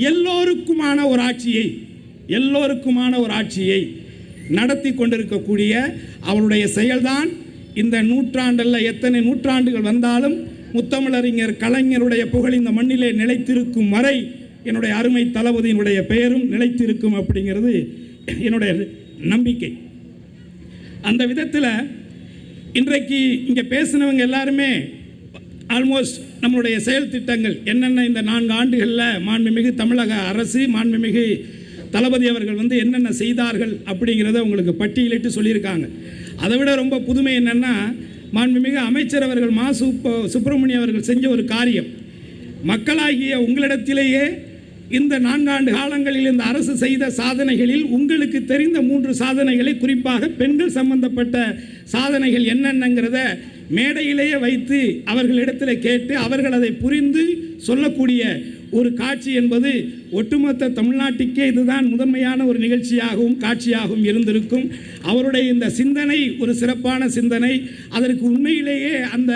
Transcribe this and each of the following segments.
எல்லோருக்குமான ஒரு ஆட்சியை எல்லோருக்குமான ஒரு ஆட்சியை நடத்தி கொண்டிருக்கக்கூடிய அவருடைய செயல்தான் இந்த நூற்றாண்டில் எத்தனை நூற்றாண்டுகள் வந்தாலும் முத்தமிழறிஞர் கலைஞருடைய புகழ் இந்த மண்ணிலே நிலைத்திருக்கும் வரை என்னுடைய அருமை தளபதியினுடைய பெயரும் நிலைத்திருக்கும் அப்படிங்கிறது என்னுடைய நம்பிக்கை. அந்த விதத்தில் இன்றைக்கு இங்கே பேசினவங்க எல்லாருமே ஆல்மோஸ்ட் நம்மளுடைய செயல் திட்டங்கள் என்னென்ன இந்த நான்கு ஆண்டுகளில் மாண்புமிகு தமிழக அரசு மாண்புமிகு தளபதி அவர்கள் வந்து என்னென்ன செய்தார்கள் அப்படிங்கிறத உங்களுக்கு பட்டியலிட்டு சொல்லியிருக்காங்க. அதை விட ரொம்ப புதுமை என்னென்னா மாண்புமிகு அமைச்சர் அவர்கள் மா. சுப்ப சுப்பிரமணியம் அவர்கள் செஞ்ச ஒரு காரியம். மக்களாகிய உங்களிடத்திலேயே இந்த நான்காண்டு காலங்களில் இந்த அரசு செய்த சாதனைகளில் உங்களுக்கு தெரிந்த மூன்று சாதனைகளை குறிப்பாக பெண்கள் சம்பந்தப்பட்ட சாதனைகள் என்னென்னங்கிறத மேடையிலேயே வைத்து அவர்களிடத்தில் கேட்டு அவர்கள் அதை புரிந்து சொல்லக்கூடிய ஒரு காட்சி என்பது ஒட்டுமொத்த தமிழ்நாட்டுக்கே இதுதான் முதன்மையான ஒரு நிகழ்ச்சியாகவும் காட்சியாகவும் இருந்திருக்கும். அவருடைய இந்த சிந்தனை ஒரு சிறப்பான சிந்தனை அதற்கு உண்மையிலேயே அந்த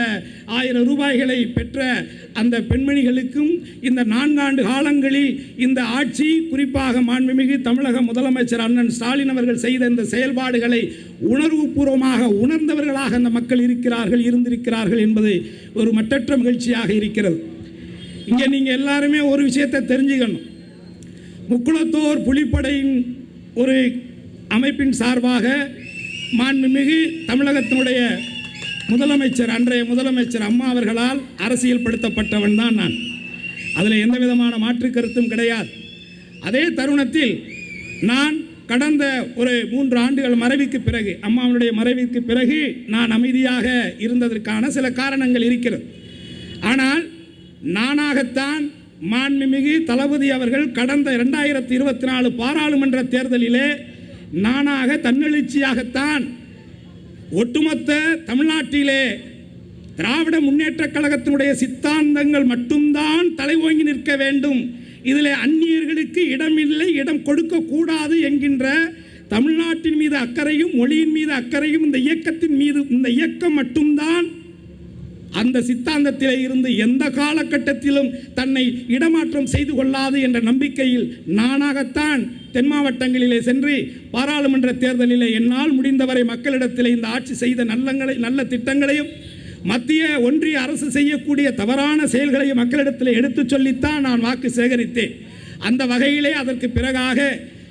ஆயிரம் ரூபாய்களை பெற்ற அந்த பெண்மணிகளுக்கும் இந்த நான்காண்டு காலங்களில் இந்த ஆட்சி குறிப்பாக மாண்புமிகு தமிழக முதலமைச்சர் அண்ணன் ஸ்டாலின் அவர்கள் செய்த இந்த செயல்பாடுகளை உணர்வுபூர்வமாக உணர்ந்தவர்களாக அந்த மக்கள் இருக்கிறார்கள் இருந்திருக்கிறார்கள் என்பது ஒரு மட்டற்ற மகிழ்ச்சியாக இருக்கிறது. இங்கே நீங்கள் எல்லாருமே ஒரு விஷயத்தை தெரிஞ்சுக்கணும். முக்குளத்தோர் புலிப்படையின் ஒரு அமைப்பின் சார்பாக மாண்புமிகு தமிழகத்தினுடைய முதலமைச்சர் அன்றைய முதலமைச்சர் அம்மா அவர்களால் அரசியல் படுத்தப்பட்டவன் தான் நான். அதில் எந்த விதமான மாற்று கருத்தும் கிடையாது. அதே தருணத்தில் நான் கடந்த ஒரு மூன்று ஆண்டுகள் மறைவுக்கு பிறகு அம்மாவுடைய மறைவிற்கு பிறகு நான் அமைதியாக இருந்ததற்கான சில காரணங்கள் இருக்கிறது. ஆனால் நானாகத்தான் மாண்புமிகு தளபதி அவர்கள் கடந்த இரண்டாயிரத்தி இருபத்தி நாலு பாராளுமன்ற தேர்தலிலே நானாக தன்னெழுச்சியாகத்தான் ஒட்டுமொத்த தமிழ்நாட்டிலே திராவிட முன்னேற்ற கழகத்தினுடைய சித்தாந்தங்கள் மட்டும்தான் தலைவோங்கி நிற்க வேண்டும். இதில் அந்நியர்களுக்கு இடமில்லை இடம் கொடுக்கக்கூடாது என்கின்ற தமிழ்நாட்டின் மீது அக்கறையும் மொழியின் மீது அக்கறையும் இந்த இயக்கத்தின் மீது இந்த இயக்கம் மட்டும்தான் அந்த சித்தாந்தத்திலே இருந்து எந்த காலகட்டத்திலும் தன்னை இடமாற்றம் செய்து கொள்ளாது என்ற நம்பிக்கையில் நானாகத்தான் தென் மாவட்டங்களிலே சென்று பாராளுமன்ற தேர்தலிலே என்னால் முடிந்தவரை மக்களிடத்திலே இந்த ஆட்சி செய்த நல்லங்களை நல்ல திட்டங்களையும் மத்திய ஒன்றிய அரசு செய்யக்கூடிய தவறான செயல்களை மக்களிடத்தில் எடுத்துச் சொல்லித்தான் நான் வாக்கு சேகரித்தேன். அந்த வகையிலே அதற்கு பிறகாக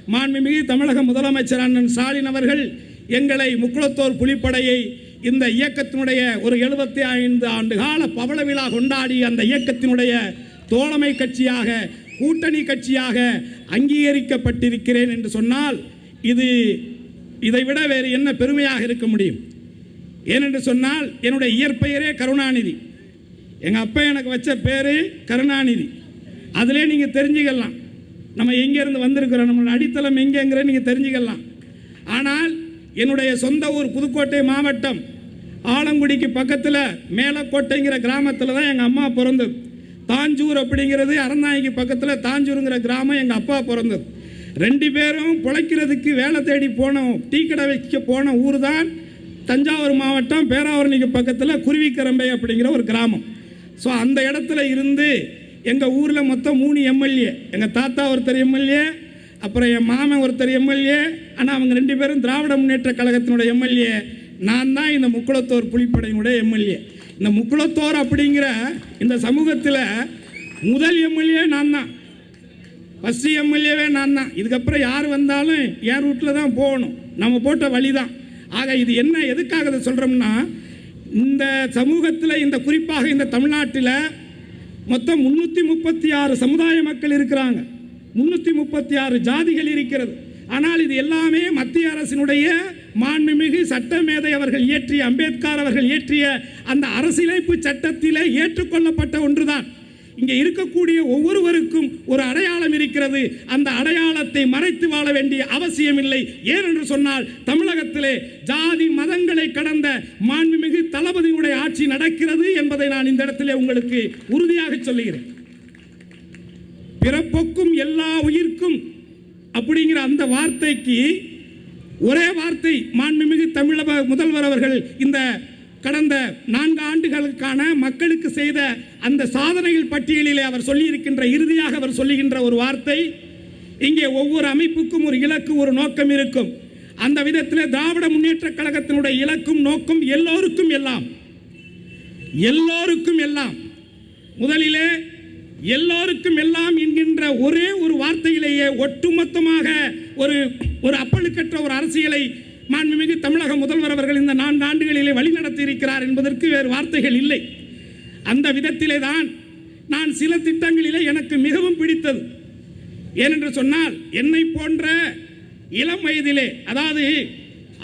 மாண்புமிகு தமிழக முதலமைச்சர் அண்ணன் ஸ்டாலின் அவர்கள் எங்களை முக்குளத்தோர் புலிப்படையை இந்த இயக்கத்தினுடைய ஒரு எழுபத்தி ஐந்து ஆண்டு கால பவள விழா கொண்டாடி அந்த இயக்கத்தினுடைய தோழமை கட்சியாக கூட்டணி கட்சியாக அங்கீகரிக்கப்பட்டிருக்கிறேன் என்று சொன்னால் இது இதைவிட வேறு என்ன பெருமையாக இருக்க முடியும்? ஏனென்று சொன்னால் என்னுடைய இயற்பெயரே கருணாநிதி. எங்கள் அப்பா எனக்கு வச்ச பேர் கருணாநிதி. அதிலே நீங்கள் தெரிஞ்சுக்கலாம். நம்ம எங்கேருந்து வந்திருக்கிறோம் நம்மளோட அடித்தளம் எங்கேங்கிற நீங்கள் தெரிஞ்சுக்கலாம். ஆனால் என்னுடைய சொந்த ஊர் புதுக்கோட்டை மாவட்டம் ஆலங்குடிக்கு பக்கத்தில் மேலக்கோட்டைங்கிற கிராமத்தில் தான் எங்கள் அம்மா பிறந்தது. தாஞ்சூர் அப்படிங்கிறது அறந்தாய்க்கு பக்கத்தில் தாஞ்சூருங்கிற கிராமம் எங்கள் அப்பா பிறந்தது. ரெண்டு பேரும் பிழைக்கிறதுக்கு வேலை தேடி போனோம் டீ கடை வைக்க போன ஊர் தான் தஞ்சாவூர் மாவட்டம் பேராவரணிக்கு பக்கத்தில் குருவிக்கரம்பை அப்படிங்கிற ஒரு கிராமம். ஸோ அந்த இடத்துல இருந்து எங்கள் ஊரில் மொத்தம் மூணு எம்எல்ஏ. எங்கள் தாத்தா ஒருத்தர் எம்எல்ஏ அப்புறம் என் மாமன் ஒருத்தர் எம்எல்ஏ ஆனால் அவங்க ரெண்டு பேரும் திராவிட முன்னேற்ற கழகத்தினுடைய எம்எல்ஏ. நான் தான் இந்த முக்குளத்தோர் புலிப்படையினுடைய எம்எல்ஏ. இந்த முக்குளத்தோர் அப்படிங்கிற இந்த சமூகத்தில் முதல் எம்எல்ஏ நான் தான். ஃபஸ்ட்டு எம்எல்ஏவே நான் தான். இதுக்கப்புறம் யார் வந்தாலும் என் ரூட்டில் தான் போகணும். நம்ம போட்ட வழி தான். ஆக இது என்ன எதுக்காக இதை சொல்கிறோம்னா இந்த சமூகத்தில் இந்த குறிப்பாக இந்த தமிழ்நாட்டில் மொத்தம் முந்நூற்றி முப்பத்தி ஆறு சமுதாய மக்கள் இருக்கிறாங்க. முந்நூற்றி முப்பத்தி ஆறு ஜாதிகள் இருக்கிறது. ஆனால் இது எல்லாமே மத்திய அரசினுடைய மாண்புமிகு சட்டமேதை அவர்கள் இயற்றிய அம்பேத்கர் அவர்கள் இயற்றிய அந்த அரசியலமைப்பு சட்டத்திலே ஏற்றுக்கொள்ளப்பட்ட ஒன்றுதான். இங்கே இருக்கக்கூடிய ஒவ்வொருவருக்கும் ஒரு அடையாளம் இருக்கிறது. அந்த அடையாளத்தை மறைத்து வாழ வேண்டிய அவசியமில்லை. ஏனென்று சொன்னால் தமிழகத்திலே ஜாதி மதங்களை கடந்த மாண்புமிகு தளபதியுடைய ஆட்சி நடக்கிறது என்பதை நான் இந்த இடத்திலே உங்களுக்கு உறுதியாக சொல்லுகிறேன். பிறப்புக்கும் எல்லா உயிர்க்கும் அப்படிங்கிற அந்த வார்த்தைக்கு ஒரே வார்த்தை மாண்புமிகு தமிழக முதல்வர் அவர்கள் இந்த கடந்த நான்கு ஆண்டுகளுக்கான மக்களுக்கு செய்த அந்த சாதனைகள் பட்டியலிலே அவர் சொல்லியிருக்கின்ற இறுதியாக அவர் சொல்லுகின்ற ஒரு வார்த்தை இங்கே ஒவ்வொரு அமைப்புக்கும் ஒரு இலக்கு ஒரு நோக்கம் இருக்கும். அந்த விதத்தில் திராவிட முன்னேற்ற கழகத்தினுடைய இலக்கும் நோக்கம் எல்லோருக்கும் எல்லாம். எல்லோருக்கும் எல்லாம். முதலிலே எல்லோருக்கும் எல்லாம் என்கின்ற ஒரே ஒரு வார்த்தையிலேயே ஒட்டுமொத்தமாக ஒரு ஒரு அப்பழுக்கற்ற ஒரு அரசியலை மாண்புமிகு தமிழக முதல்வர் அவர்கள் இந்த நான்கு ஆண்டுகளிலே வழிநடத்தி இருக்கிறார் என்பதற்கு வேறு வார்த்தைகள் இல்லை. அந்த விதத்திலே தான் நான் சில திட்டங்களிலே எனக்கு மிகவும் பிடித்தது. ஏனென்று சொன்னால் என்னை போன்ற இளம் வயதிலே அதாவது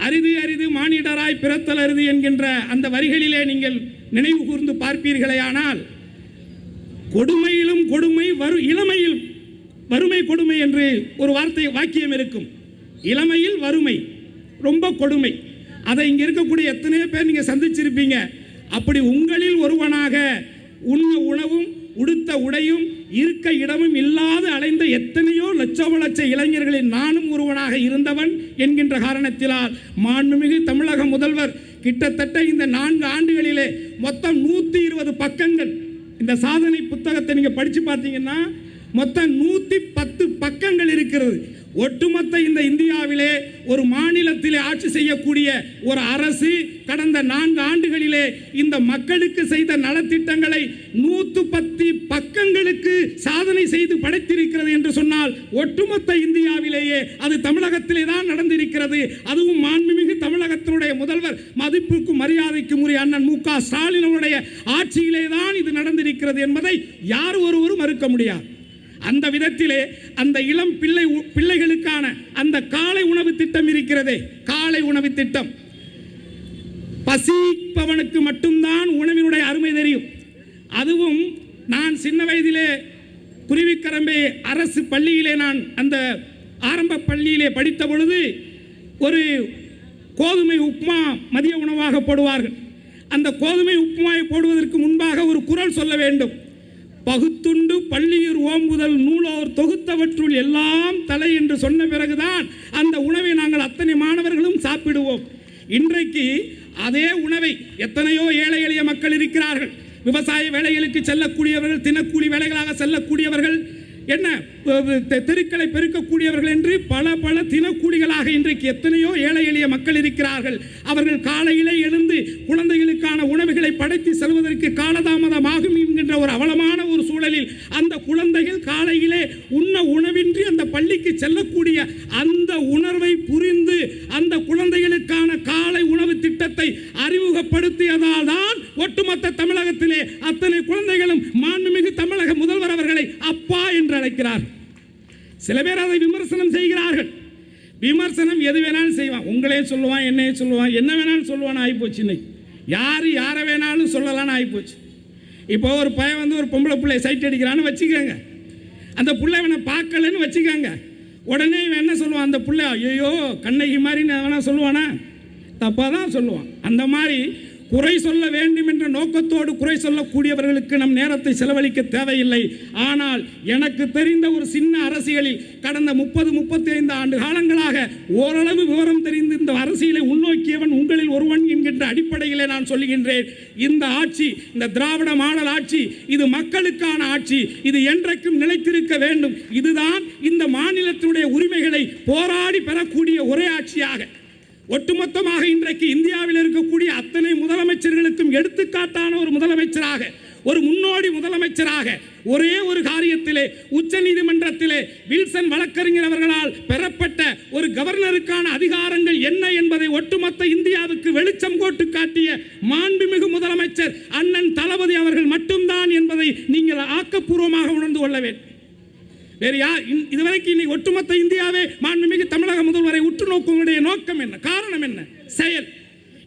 அரிது அரிது மானிடராய் பிறத்தல் அரிது என்கின்ற அந்த வரிகளிலே நீங்கள் நினைவு கூர்ந்து பார்ப்பீர்களேயானால் கொடுமையிலும் கொடுமை வரு இளமையில் வறுமை கொடுமை என்று ஒரு வார்த்தை வாக்கியம் இருக்கும். இளமையில் வறுமை ரொம்ப கொடுமை. அதை இங்கே இருக்கக்கூடிய எத்தனையோ பேர் நீங்கள் சந்திச்சிருப்பீங்க. அப்படி உங்களில் ஒருவனாக உண்ண உணவும் உடுத்த உடையும் இருக்க இடமும் இல்லாது அலைந்த எத்தனையோ லட்சோப லட்ச இளைஞர்களில் நானும் ஒருவனாக இருந்தவன் என்கின்ற காரணத்தினால் மாண்புமிகு தமிழக முதல்வர் கிட்டத்தட்ட இந்த நான்கு ஆண்டுகளிலே மொத்தம் நூற்றி இருபது பக்கங்கள். இந்த சாதனை புத்தகத்தை நீங்கள் படித்து பார்த்தீங்கன்னா மொத்தம் நூற்றி பத்து பக்கங்கள் இருக்கிறது. ஒட்டுமொத்த இந்த இந்தியாவிலே ஒரு மாநிலத்திலே ஆட்சி செய்யக்கூடிய ஒரு அரசு கடந்த நான்கு ஆண்டுகளிலே இந்த மக்களுக்கு செய்த நலத்திட்டங்களை நூற்று பத்து பக்கங்களுக்கு சாதனை செய்து படைத்திருக்கிறது என்று சொன்னால் ஒட்டுமொத்த இந்தியாவிலேயே அது தமிழகத்திலே தான் நடந்திருக்கிறது. அதுவும் மாண்புமிகு தமிழகத்தினுடைய முதல்வர் மதிப்புக்கும் மரியாதைக்கும் உரிய அண்ணன் மு க ஸ்டாலினுடைய ஆட்சியிலே தான் இது நடந்திருக்கிறது என்பதை யார் ஒருவரும் மறுக்க முடியாது. அந்த விதத்திலே அந்த இளம் பிள்ளை பிள்ளைகளுக்கான அந்த காலை உணவு திட்டம் இருக்கிறதே. காலை உணவு திட்டம். பசிப்பவனுக்கு மட்டும்தான் உணவினுடைய அருமை தெரியும். அதுவும் நான் சின்ன வயதிலே குருவிக்கரம்பே அரசு பள்ளியிலே நான் அந்த ஆரம்ப பள்ளியிலே படித்த பொழுது ஒரு கோதுமை உப்புமா மதிய உணவாக போடுவார்கள். அந்த கோதுமை உப்புமாவை போடுவதற்கு முன்பாக ஒரு குரல் சொல்ல வேண்டும். பகுத்துண்டு பள்ளியூர் ஓம்புதல் நூலோர் தொகுத்தவற்றுள் எல்லாம் தலை என்று சொன்ன பிறகுதான் அந்த உணவை நாங்கள் அத்தனை மாணவர்களும் சாப்பிடுவோம். இன்றைக்கு அதே உணவை எத்தனையோ ஏழை எளிய மக்கள் இருக்கிறார்கள். விவசாய வேலைகளுக்கு செல்லக்கூடியவர்கள் தினக்கூலி வேலைகளாக செல்லக்கூடியவர்கள் என்ன தெ- தெருக்களை பெருக்கக்கூடியவர்கள் என்று பல பல தினக்கூலிகளாக இன்றைக்கு எத்தனையோ ஏழை எளிய மக்கள் இருக்கிறார்கள். அவர்கள் காலையிலே எழுந்து குழந்தைகளுக்கான உணவுகளை படைத்து செல்வதற்கு காலதாமதமாகும் என்கின்ற ஒரு அவலமான ஒரு அந்த குழந்தைகள் காலையிலே உண்ண உணவின்றி அந்த பள்ளிக்கு செல்லக்கூடிய அந்த உணர்வை புரிந்து அந்த குழந்தைகளுக்கான காலை உணவு திட்டத்தை அறிமுகப்படுத்தியதால் தான் ஒட்டுமொத்த தமிழகத்திலே அத்தனை குழந்தைகளும் மாண்புமிகு தமிழக முதல்வர் அவர்களை அப்பா என்று அழைக்கிறார். சில பேர் அதை விமர்சனம் செய்கிறார்கள். விமர்சனம் எது வேணாலும் செய்வான். உங்களே சொல்லுவான் என்னையே சொல்லுவான் என்ன வேணாலும் சொல்லுவான்னு ஆகிப்போச்சு இன்னைக்கு. யார் யாரை வேணாலும் சொல்லலான்னு ஆகிப்போச்சு இப்போ ஒரு பையன் வந்து ஒரு பொம்பளை பிள்ளை சைட் அடிக்கிறான்னு வச்சுக்கோங்க. அந்த பிள்ளை இவனை பார்க்கலன்னு வச்சுக்கோங்க. உடனே இவன் என்ன சொல்லுவான்? அந்த பிள்ளை ஐயோ கண்ணகி மாதிரி வேணா சொல்லுவானா? தப்பாக தான் சொல்லுவான். அந்த மாதிரி குறை சொல்ல வேண்டும் என்ற நோக்கத்தோடு குறை சொல்லக்கூடியவர்களுக்கு நம் நேரத்தை செலவழிக்க தேவையில்லை. ஆனால் எனக்கு தெரிந்த ஒரு சின்ன அரசியலில் கடந்த முப்பது முப்பத்தி ஐந்து ஆண்டு காலங்களாக ஓரளவு விவரம் தெரிந்து இந்த அரசியலை உள்நோக்கியவன் உங்களில் ஒருவன் என்கின்ற அடிப்படையிலே நான் சொல்லுகின்றேன். இந்த ஆட்சி இந்த திராவிட மாடல் ஆட்சி இது மக்களுக்கான ஆட்சி இது என்றைக்கும் நிலைத்திருக்க வேண்டும். இதுதான் இந்த மாநிலத்தினுடைய உரிமைகளை போராடி பெறக்கூடிய ஒரே ஆட்சியாக. ஒட்டுமொத்தமாக இன்றைக்கு இந்தியாவில் இருக்கக்கூடிய அத்தனை முதலமைச்சர்களுக்கும் எடுத்துக்காட்டான ஒரு முதலமைச்சராக ஒரு முன்னோடி முதலமைச்சராக ஒரே ஒரு காரியத்திலே உச்ச நீதிமன்றத்திலே வில்சன் வழக்கறிஞர் அவர்களால் பெறப்பட்ட ஒரு கவர்னருக்கான அதிகாரங்கள் என்ன என்பதை ஒட்டுமொத்த இந்தியாவுக்கு வெளிச்சம் போட்டு காட்டிய மாண்புமிகு முதலமைச்சர் அண்ணன் தளபதி அவர்கள் மட்டும்தான் என்பதை நீங்கள் ஆக்கப்பூர்வமாக உணர்ந்து கொள்ள வேண்டும். வேறு யார் இன்- இதுவரைக்கும் இன்னைக்கு ஒட்டுமொத்த இந்தியாவே மாண்புமிகு தமிழக முதல்வரை உற்று நோக்கங்களுடைய நோக்கம் என்ன? காரணம் என்ன? செயல்.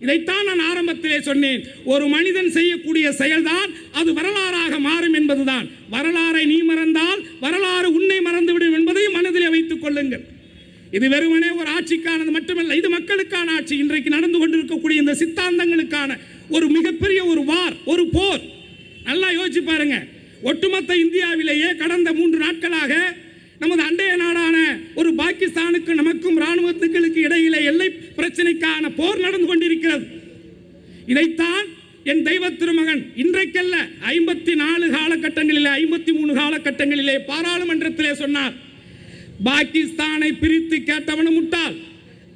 இதைத்தான் நான் ஆரம்பத்திலே சொன்னேன். ஒரு மனிதன் செய்யக்கூடிய செயல்தான் அது வரலாறாக மாறும் என்பதுதான். வரலாறை நீ மறந்தால் வரலாறு உன்னை மறந்துவிடும் என்பதையும் மனதிலே வைத்துக் கொள்ளுங்கள். இது வெறுமனே ஒரு ஆட்சிக்கானது மட்டுமல்ல இது மக்களுக்கான ஆட்சி. இன்றைக்கு நடந்து கொண்டிருக்கக்கூடிய இந்த சித்தாந்தங்களுக்கான ஒரு மிகப்பெரிய ஒரு வார் ஒரு போர். நல்லா யோசிச்சு பாருங்கள் ஒட்டுமொத்த இந்தியாவிலேயே கடந்த மூன்று நாட்களாக நமது அண்டைய நாடான ஒரு பாகிஸ்தானுக்கு நமக்கும் இராணுவத்துக்களுக்கு இடையிலே எல்லை பிரச்சனைக்கான போர் நடந்து கொண்டிருக்கிறது. இதைத்தான் என் தெய்வ திருமகன் இன்றைக்கல்ல ஐம்பத்தி நாலு காலகட்டங்களிலே ஐம்பத்தி மூணு காலகட்டங்களிலே பாராளுமன்றத்திலே சொன்னார். பாகிஸ்தானை பிரித்து கேட்டவனும் முட்டாள்.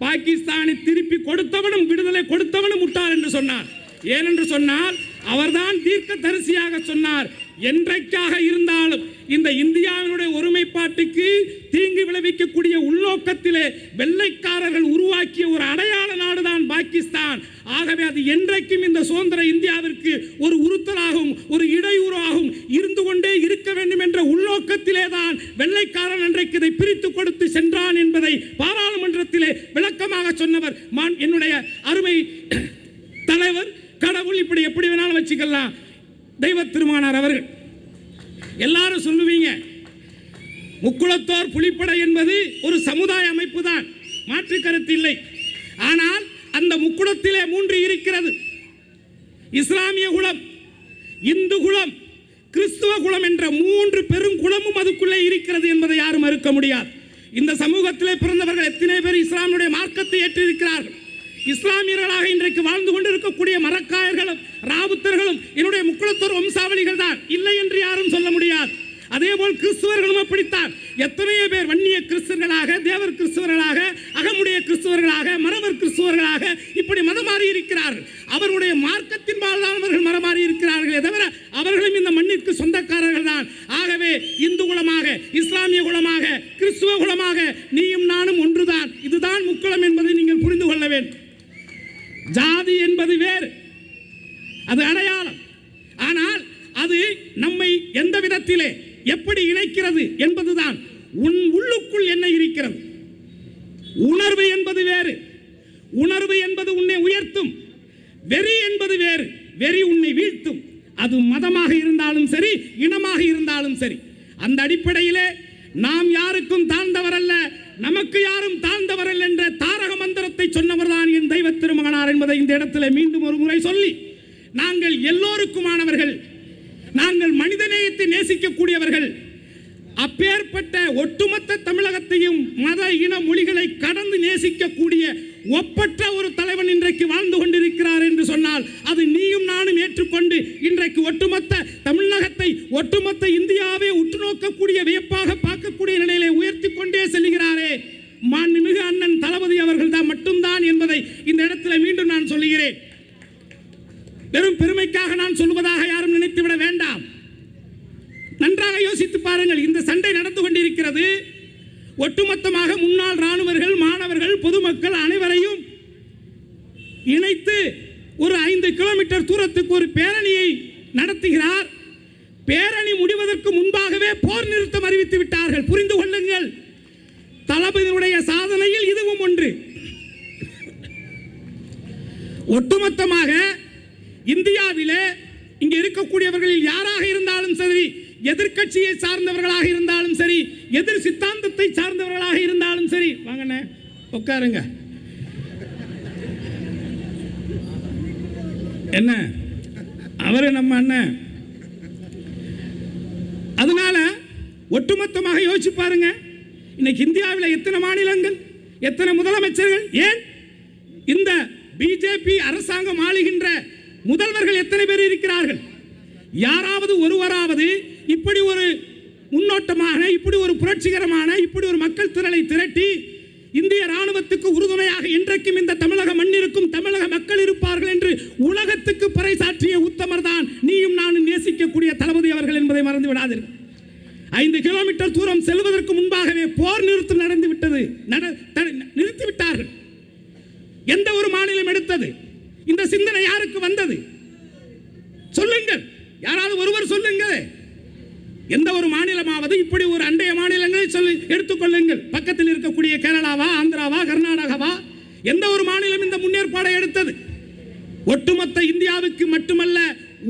பாகிஸ்தானை திருப்பி கொடுத்தவனும் விடுதலை கொடுத்தவனும் முட்டாள் என்று சொன்னார். ஏனென்று சொன்னால் அவர்தான் தீர்க்க தரிசியாக சொன்னார். என்றைக்காக இருந்தாலும் இந்த இந்தியாவினுடைய ஒருமைப்பாட்டுக்கு தீங்கு விளைவிக்கக்கூடிய உள்நோக்கத்திலே வெள்ளைக்காரர்கள் உருவாக்கிய ஒரு அடையாள நாடுதான் பாகிஸ்தான். ஆகவே அது என்றைக்கும் இந்த சுதந்திர இந்தியா ஒரு உறுத்தலாகவும் ஒரு இடையூறாகவும் இருந்து கொண்டே இருக்க வேண்டும் என்ற உள்நோக்கத்திலே தான் வெள்ளைக்காரன் அன்றைக்கு இதை பிரித்து கொடுத்து சென்றான் என்பதை பாராளுமன்றத்திலே விளக்கமாக சொன்னவர் மான் என்னுடைய அருமை தலைவர் கடவுள் இப்படி எப்படி வேணாலும் வச்சுக்கலாம் தெய்வ திருமானார் அவர்கள் எல்லாரும் சொல்லுவீங்க முக்குளத்தோர் புலிப்படை என்பது ஒரு சமுதாய அமைப்பு தான் மாற்று கருத்து இல்லை ஆனால் அந்த முக்குளத்திலே மூன்று இருக்கிறது இஸ்லாமிய குலம் இந்து குலம் கிறிஸ்துவ குலம் என்ற மூன்று பெரும் குலமும் அதுக்குள்ளே இருக்கிறது என்பதை யாரும் மறுக்க முடியாது. இந்த சமூகத்திலே பிறந்தவர்கள் எத்தனை பேர் இஸ்லாமுடைய மார்க்கத்தை ஏற்றிருக்கிறார்கள்? இஸ்லாமியர்களாக இன்றைக்கு வாழ்ந்து கொண்டிருக்கக்கூடிய மரக்காயர்களும் ராவுத்தர்களும் என்னுடைய முக்குளத்தோர் வம்சாவளிகள் தான். இல்லை என்று யாரும் சொல்ல முடியாது. அதேபோல் கிறிஸ்துவர்களும் அப்படித்தான். எத்தனையோ பேர் வன்னிய கிறிஸ்தவர்களாக தேவர் கிறிஸ்துவர்களாக அகமுடைய கிறிஸ்துவர்களாக மரவர் கிறிஸ்துவர்களாக இப்படி மதம் மாறி இருக்கிறார்கள். அவருடைய மார்க்கத்தின் தான் அவர்கள் மரமாறி இருக்கிறார்களே தவிர அவர்களும் இந்த மண்ணிற்கு சொந்தக்காரர்கள் தான். ஆகவே இந்து குலமாக இஸ்லாமிய குலமாக கிறிஸ்துவ குலமாக நீயும் நானும் ஒன்றுதான். இதுதான் முக்குளம் என்பதை நீங்கள் புரிந்து கொள்ள வேண்டும். ஜாதி என்பது வேறு. அது அடையாளம். ஆனால் அது நம்மை எந்த விதத்திலே எப்படி இணைக்கிறது என்பதுதான். உன் உள்ளுக்குள் என்ன இருக்கிறது? உணர்வு என்பது வேறு. உணர்வு என்பது உன்னை உயர்த்தும். வெறி என்பது வேறு. வெறி உன்னை வீழ்த்தும். அது மதமாக இருந்தாலும் சரி இனமாக இருந்தாலும் சரி. அந்த அடிப்படையிலே நாம் யாருக்கும் தாழ்ந்தவர் அல்ல நமக்கு யாரும் தாழ்ந்தவர் அல்ல என்ற தாரக மந்திரத்தை சொன்னவர்தான் என் தெய்வ திருமகனார் என்பதை இந்த இடத்துல மீண்டும் ஒரு முறை சொல்லி நாங்கள் எல்லோருக்குமானவர்கள் நாங்கள் மனிதனே மனிதநேயத்தை நேசிக்கக்கூடியவர்கள் அப்பேற்பட்ட ஒட்டுமொத்த தமிழகத்தையும் மத இன மொழிகளை கடந்து நேசிக்கக்கூடிய ஒப்பற்ற ஒரு தலைவன் இன்றைக்கு வாழ்ந்து கொண்டிருக்கிறார் என்று சொன்னால் அது நீயும் நானும் ஏற்றுக்கொண்டு இன்றைக்கு ஒட்டுமொத்த தமிழகத்தை ஒட்டுமொத்த இந்தியாவை உற்று நோக்கக்கூடிய வியப்பாக பார்க்கக்கூடிய நிலையிலே உயர்த்தி கொண்டே செல்கிறாரே. மாண்புமிகு அண்ணன் தளபதி அவர்கள் தான் மட்டும்தான் என்பதை இந்த இடத்துல மீண்டும் நான் சொல்லுகிறேன். வெறும் பெருமைக்காக நான் சொல்வதாக யாரும் நினைத்துவிட வேண்டாம். நன்றாக யோசித்து பாருங்கள் இந்த சண்டை நடந்து கொண்டிருக்கிறது. ஒட்டுமொத்தமாக முன்னாள் ராணுவர்கள் மாணவர்கள் பொதுமக்கள் அனைவரையும் இணைத்து ஒரு ஐந்து கிலோமீட்டர் தூரத்துக்கு ஒரு பேரணியை நடத்துகிறார். பேரணி முடிவதற்கு முன்பாகவே போர் நிறுத்தம் அறிவித்து விட்டார்கள். புரிந்து கொள்ளுங்கள் தளபதியினுடைய சாதனையில் இதுவும் ஒன்று. ஒட்டுமொத்தமாக இந்தியாவிலே இங்கே இருக்கக்கூடியவர்களில் யாராக இருந்தாலும் சரி எதிர்கட்சியை சார்ந்தவர்களாக இருந்தாலும் சரி எதிர் சித்தாந்தத்தை சார்ந்தவர்களாக இருந்தாலும் சரி வாங்கண்ணே உட்காருங்க. என்ன? அவரு நம்ம அண்ணன். அதனால ஒட்டுமொத்தமாக யோசிச்சு பாருங்க. இன்னைக்கு இந்தியாவில் எத்தனை மாநிலங்கள் எத்தனை முதலமைச்சர்கள் ஏன்? இந்த பிஜேபி அரசாங்கம் ஆளுகின்ற முதல்வர்கள் எத்தனை பேர் இருக்கிறார்கள்? யாராவது ஒருவராவது இப்படி ஒரு முன்னோட்டமாக இப்படி ஒரு புரட்சிகரமான இப்படி ஒரு மக்கள் திரளை திரட்டி இந்திய ராணுவத்துக்கு உறுதுணையாக இன்றைக்கும் இந்த தமிழக மண்ணிற்கும் தமிழக மக்கள் இருப்பார்கள் என்று உலகத்துக்கு பறைசாற்றிய உத்தமர் தான் நீயும் நானும் நேசிக்கக்கூடிய தளபதி அவர்கள் என்பதை மறந்து விடாதீர்கள். ஐந்து கிலோமீட்டர் தூரம் செல்வதற்கு முன்பாகவே போர் நிறுத்தம் நடந்து விட்டது. நட- த- நிறுத்தி விட்டார்கள். எந்த ஒரு மாநிலம் எடுத்தது? இந்த சிந்தனை யாருக்கு வந்தது? எந்த ஒரு மாநிலமாவது இப்படி ஒரு அண்டைய மாநிலங்களை சொல்லி எடுத்துக்கொள்ளுங்கள் பக்கத்தில் இருக்கக்கூடிய கேரளாவா ஆந்திராவா கர்நாடகாவா? எந்த ஒரு மாநிலம் இந்த முன்னேற்பாடை எடுத்தது? ஒட்டுமொத்த இந்தியாவுக்கு மட்டுமல்ல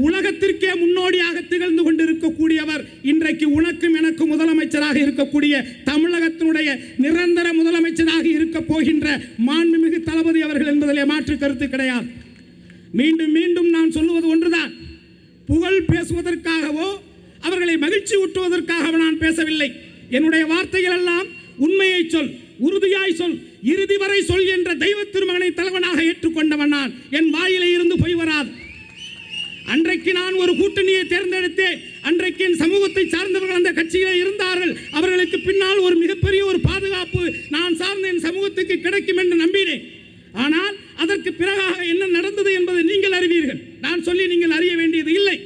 உலகத்திற்கே முன்னோடியாக திகழ்ந்து கொண்டிருக்கக்கூடியவர் இன்றைக்கு உனக்கும் எனக்கும் முதலமைச்சராக இருக்கக்கூடிய தமிழகத்தினுடைய நிரந்தர முதலமைச்சராக இருக்க போகின்ற மாண்புமிகு தளபதி அவர்கள் என்பதிலே மாற்று கருத்து கிடையாது. மீண்டும் மீண்டும் நான் சொல்லுவது ஒன்றுதான். புகழ் பேசுவதற்காகவோ அவர்களை மகிழ்ச்சி ஊட்டுவதற்காக நான் பேசவில்லை. என்னுடைய வார்த்தைகள் எல்லாம் உண்மையை சொல் உறுதியாய் சொல் இறுதி வரை சொல் என்ற தெய்வ திருமகனை தலைவனாக ஏற்றுக்கொண்டவன் நான். என் வாயிலே இருந்து போய் வராது. அன்றைக்கு நான் ஒரு கூட்டணியை தேர்ந்தெடுத்தேன். அன்றைக்கு என் சமூகத்தை சார்ந்தவர்கள் அந்த கட்சியில் இருந்தார்கள். அவர்களுக்கு பின்னால் ஒரு மிகப்பெரிய ஒரு பாதுகாப்பு நான் சார்ந்த என் சமூகத்துக்கு கிடைக்கும் என்று நம்பினேன். ஆனால் அதற்கு பிறகாக என்ன நடந்தது என்பதை நீங்கள் அறிவீர்கள். நான் சொல்லி நீங்கள் அறிய வேண்டியது இல்லை.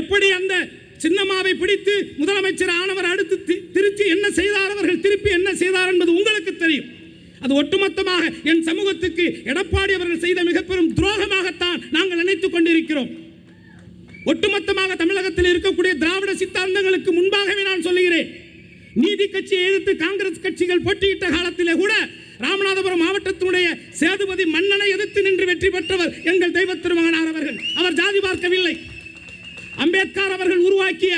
எப்படி அந்த சின்னம்மாவை பிடித்து முதலமைச்சர் ஆனவர் அடுத்து திருச்சி என்ன செய்தார் அவர்கள் திருப்பி என்ன செய்தார் என்பது உங்களுக்கு தெரியும். அது ஒட்டுமொத்தமாக என் சமூகத்துக்கு எடப்பாடி அவர்கள் செய்த மிக பெரும் துரோகமாகத்தான் நாங்கள் நினைத்துக் கொண்டிருக்கிறோம். ஒட்டுமொத்தமாக தமிழகத்தில் இருக்கக்கூடிய திராவிட சித்தாந்தங்களுக்கு முன்பாகவே நான் சொல்லுகிறேன். நீதி கட்சியை எதிர்த்து காங்கிரஸ் கட்சிகள் போட்டியிட்ட காலத்திலே கூட ராமநாதபுரம் மாவட்டத்தினுடைய சேதுபதி மன்னனை எதிர்த்து நின்று வெற்றி பெற்றவர் எங்கள் தெய்வ திருமகனார் அவர்கள். அவர் ஜாதி பார்க்கவில்லை. அம்பேத்கர் அவர்கள் உருவாக்கிய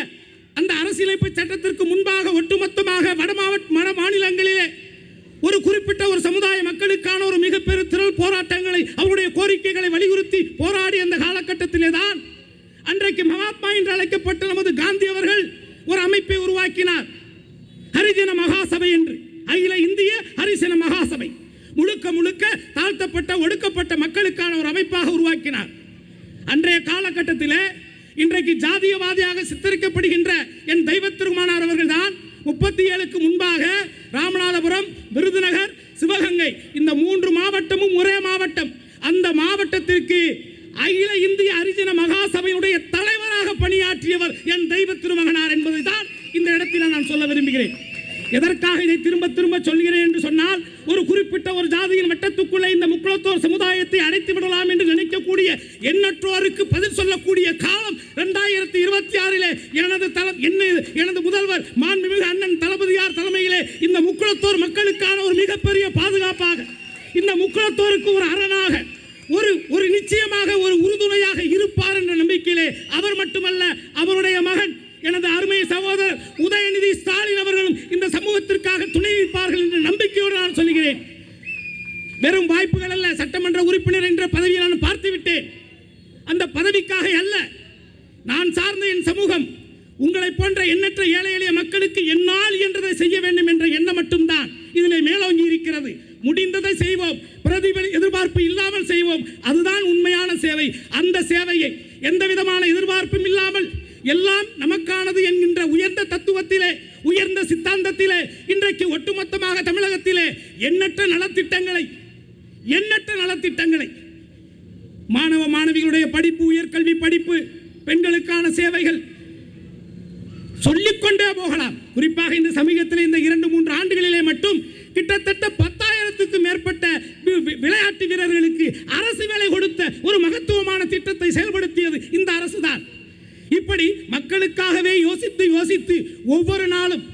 அந்த அரசியலமைப்பு சட்டத்திற்கு முன்பாக ஒட்டுமொத்தமாக வட மாவட்ட வட மாநிலங்களிலே ஒரு குறிப்பிட்ட ஒரு சமுதாய மக்களுக்கான ஒரு மிகப்பெரிய திரள் போராட்டங்களை அவருடைய கோரிக்கைகளை வலியுறுத்தி போராடி அந்த காலகட்டத்திலே தான் அன்றைக்கு மகாத்மா என்று அழைக்கப்பட்ட நமது காந்தி அவர்கள் ஒரு அமைப்பை உருவாக்கினார். ஹரிஜன மகாசபை என்று. அகில இந்திய ஹரிசன மகாசபை. முழுக்க முழுக்க தாழ்த்தப்பட்ட ஒடுக்கப்பட்ட மக்களுக்கான ஒரு அமைப்பாக உருவாக்கினார். அன்றைய காலகட்டத்திலே இன்றைக்கு ஜாதியவாதியாக சித்தரிக்கப்படுகின்ற என் தெய்வ திருமானார் அவர்கள் தான் முப்பத்தி ஏழுக்கு முன்பாக ராமநாதபுரம் விருதுநகர் சிவகங்கை. இந்த மூன்று மாவட்டமும் ஒரே மாவட்டம். அந்த மாவட்டத்திற்கு அகில இந்திய அரிஜின மகா சபையுடைய தலைவராக பணியாற்றியவர் என் தெய்வ திருமகனார் என்பதை தான் இந்த இடத்தில் நான் சொல்ல விரும்புகிறேன். எதற்காக இதை திரும்ப திரும்ப சொல்கிறேன் என்று சொன்னால் ஒரு குறிப்பிட்ட ஒரு ஜாதியின் வட்டத்துக்குள்ளே இந்த முக்குளத்தோர் சமுதாயத்தை அடைத்து விடலாம் என்று நினைக்கக்கூடிய எண்ணற்றோருக்கு பதில் சொல்லக்கூடிய காலம் இரண்டாயிரத்தி இருபத்தி ஆறிலே எனது தல என்ன எனது முதல்வர் மாண்புமிகு அண்ணன் தளபதியார் தலைமையிலே இந்த முக்குளத்தோர் மக்களுக்கான ஒரு மிகப்பெரிய பாதுகாப்பாக இந்த முக்குளத்தோருக்கு ஒரு அரணாக ஒரு ஒரு நிச்சயமாக ஒரு உறுதுணையாக இருப்பார் என்ற நம்பிக்கையிலே அவர் மட்டுமல்ல அவருடைய மகன் எனது அருமை சகோதரர் உதயநிதி ஸ்டாலின் அவர்களும் இந்த சமூகத்திற்காக துணை நிற்பார்கள் என்ற நம்பிக்கையோடு நான் சொல்கிறேன் வெறும் வாய்ப்புகள் அல்ல சட்டமன்ற உறுப்பினர் என்ற பதவியை நான் பார்த்து விட்டேன் அந்த பதவிக்காக அல்ல நான் சார்ந்த என் சமூகம் உங்களை போன்ற எண்ணற்ற ஏழை எளிய மக்களுக்கு என்னால் என்றதை செய்ய வேண்டும் என்ற எண்ணம் மட்டும்தான் இதிலே மேலோங்கி இருக்கிறது முடிந்ததை செய்வோம் பிரதிபலி எதிர்பார்ப்பு இல்லாமல் செய்வோம். அதுதான் உண்மையான சேவை. அந்த சேவையை எந்த விதமான எதிர்பார்ப்பும் இல்லாமல் எல்லாம் நமக்கானது என்கின்ற உயர்ந்த தத்துவத்திலே உயர்ந்த சித்தாந்தத்திலே இன்றைக்கு ஒட்டுமொத்தமாக தமிழகத்திலே எண்ணற்ற நலத்திட்டங்களை எண்ணற்ற நலத்திட்டங்களை மாணவ மாணவிகளுடைய படிப்பு உயர்கல்வி படிப்பு பெண்களுக்கான சேவைகள் சொல்லிக்கொண்டே போகலாம். குறிப்பாக இந்த சமீபத்தில் இந்த இரண்டு மூன்று ஆண்டுகளிலே மட்டும் கிட்டத்தட்ட பத்தாயிரத்துக்கு மேற்பட்ட விளையாட்டு வீரர்களுக்கு அரசு வேலை கொடுத்த ஒரு மகத்துவமான திட்டத்தை செயல்படுத்தியது இந்த அரசு தான் இப்படி மக்களுக்காகவே யோசித்து யோசித்து ஒவ்வொரு நாளும்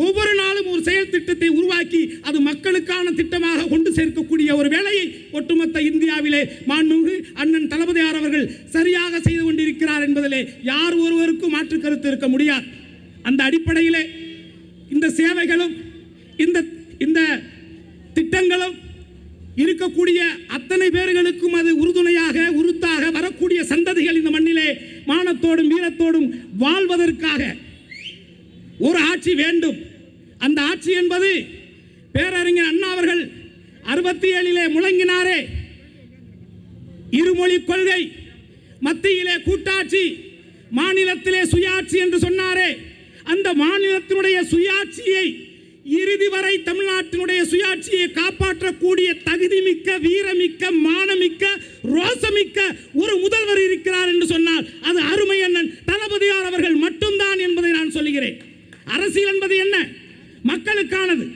ஒவ்வொரு நாளும் ஒரு செயல் திட்டத்தை உருவாக்கி அது மக்களுக்கான திட்டமாக கொண்டு சேர்க்கக்கூடிய ஒரு வேலையை ஒட்டுமொத்த இந்தியாவிலே மாண்புமிகு அண்ணன் தளபதியார் அவர்கள் சரியாக செய்து கொண்டிருக்கிறார் என்பதிலே யார் ஒருவருக்கும் மாற்று கருத்து இருக்க முடியாது. அந்த அடிப்படையிலே இந்த சேவைகளும் இந்த இந்த திட்டங்களும் இருக்கக்கூடிய அத்தனை பேர்களுக்கும் அது உறுதுணையாக உறுத்தாக வரக்கூடிய சந்ததிகள் இந்த மண்ணிலே மானத்தோடும் வீரத்தோடும் வாழ்வதற்காக ஒரு ஆட்சி வேண்டும். அந்த ஆட்சி என்பது பேரறிஞர் அண்ணா அவர்கள் அறுபத்தி ஏழிலே முழங்கினாரே. இருமொழி கொள்கை மத்தியிலே கூட்டாட்சி மாநிலத்திலே சுயாட்சி என்று சொன்னாரே. அந்த மாநிலத்தினுடைய சுயாட்சியை இறுதி வரை தமிழ்நாட்டினுடைய சுயாட்சியை காப்பாற்றக்கூடிய தகுதிமிக்க வீரமிக்க மானமிக்க ரோசமிக்க ஒரு முதல்வர் இருக்கிறார் என்று சொன்னால் அது அருமை அண்ணன். தளபதியார் அவர்கள் மட்டும்தான் என்பதை நான் சொல்லுகிறேன். அரசியல் என்பது என்ன? மக்களுக்கானது.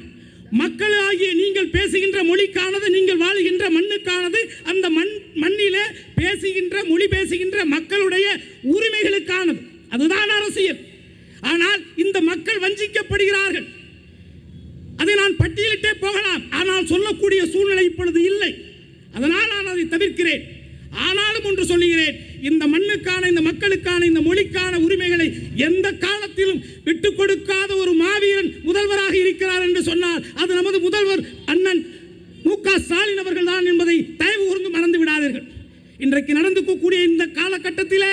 மக்களாகிய நீங்கள் பேசுகின்ற மொழிக்கானது நீங்கள் வாழ்கின்ற மண்ணுக்கானது அந்த மண் மண்ணிலே பேசுகின்ற மொழி பேசுகின்ற மக்களுடைய உரிமைகளுக்கானது. அதுதான் அரசியல். ஆனால் இந்த மக்கள் வஞ்சிக்கப்படுகிறார்கள் அதை நான் பட்டியலிட்டே நான் சொல்லக்கூடிய சூழ்நிலை இப்பொழுது இல்லை. அதனால் நான் அதை தவிர்க்கிறேன். ஆனாலும் ஒன்று சொல்லுகிறேன் இந்த மண்ணுக்கான இந்த மக்களுக்கான இந்த மொழிக்கான உரிமைகளை எந்த காலத்திலும் விட்டு கொடுக்காத ஒரு மாவீரன் முதல்வராக இருக்கிறார் என்று சொன்னால் அது நமது முதல்வர் அண்ணன் மு க ஸ்டாலின் அவர்கள் தான் என்பதை தயவு கூர்ந்து மறந்து விடாதீர்கள். இன்றைக்கு நடந்துக்கக்கூடிய இந்த காலகட்டத்திலே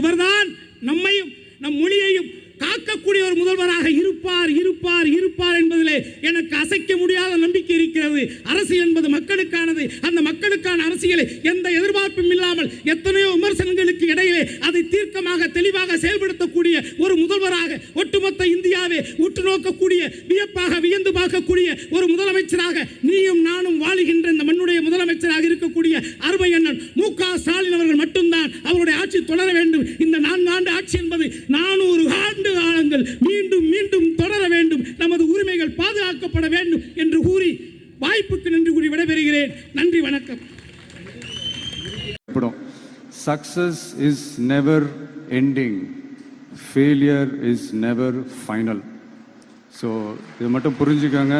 இவர்தான் நம்மையும் நம் மொழியையும் காக்கக்கூடிய ஒரு முதல்வராக இருப்பார் இருப்பார் இருப்பார் என்பதிலே எனக்கு அசைக்க முடியாத நம்பிக்கை இருக்கிறது. அரசியல் என்பது மக்களுக்கானது. அந்த மக்களுக்கான அரசியலை எந்த எதிர்பார்ப்பும் இல்லாமல் எத்தனையோ விமர்சனங்களுக்கு இடையிலே அதை தீர்க்கமாக தெளிவாக செயல்படுத்தக்கூடிய ஒரு முதல்வராக ஒட்டுமொத்த இந்தியாவை உற்று நோக்கக்கூடிய வியப்பாக வியந்து பார்க்கக்கூடிய ஒரு முதலமைச்சராக நீயும் நானும் வாழுகின்ற இந்த மண்ணுடைய முதலமைச்சராக இருக்கக்கூடிய அருமை அண்ணன் success is never ending failure is never final so இதை மட்டும் புரிஞ்சுக்கோங்க.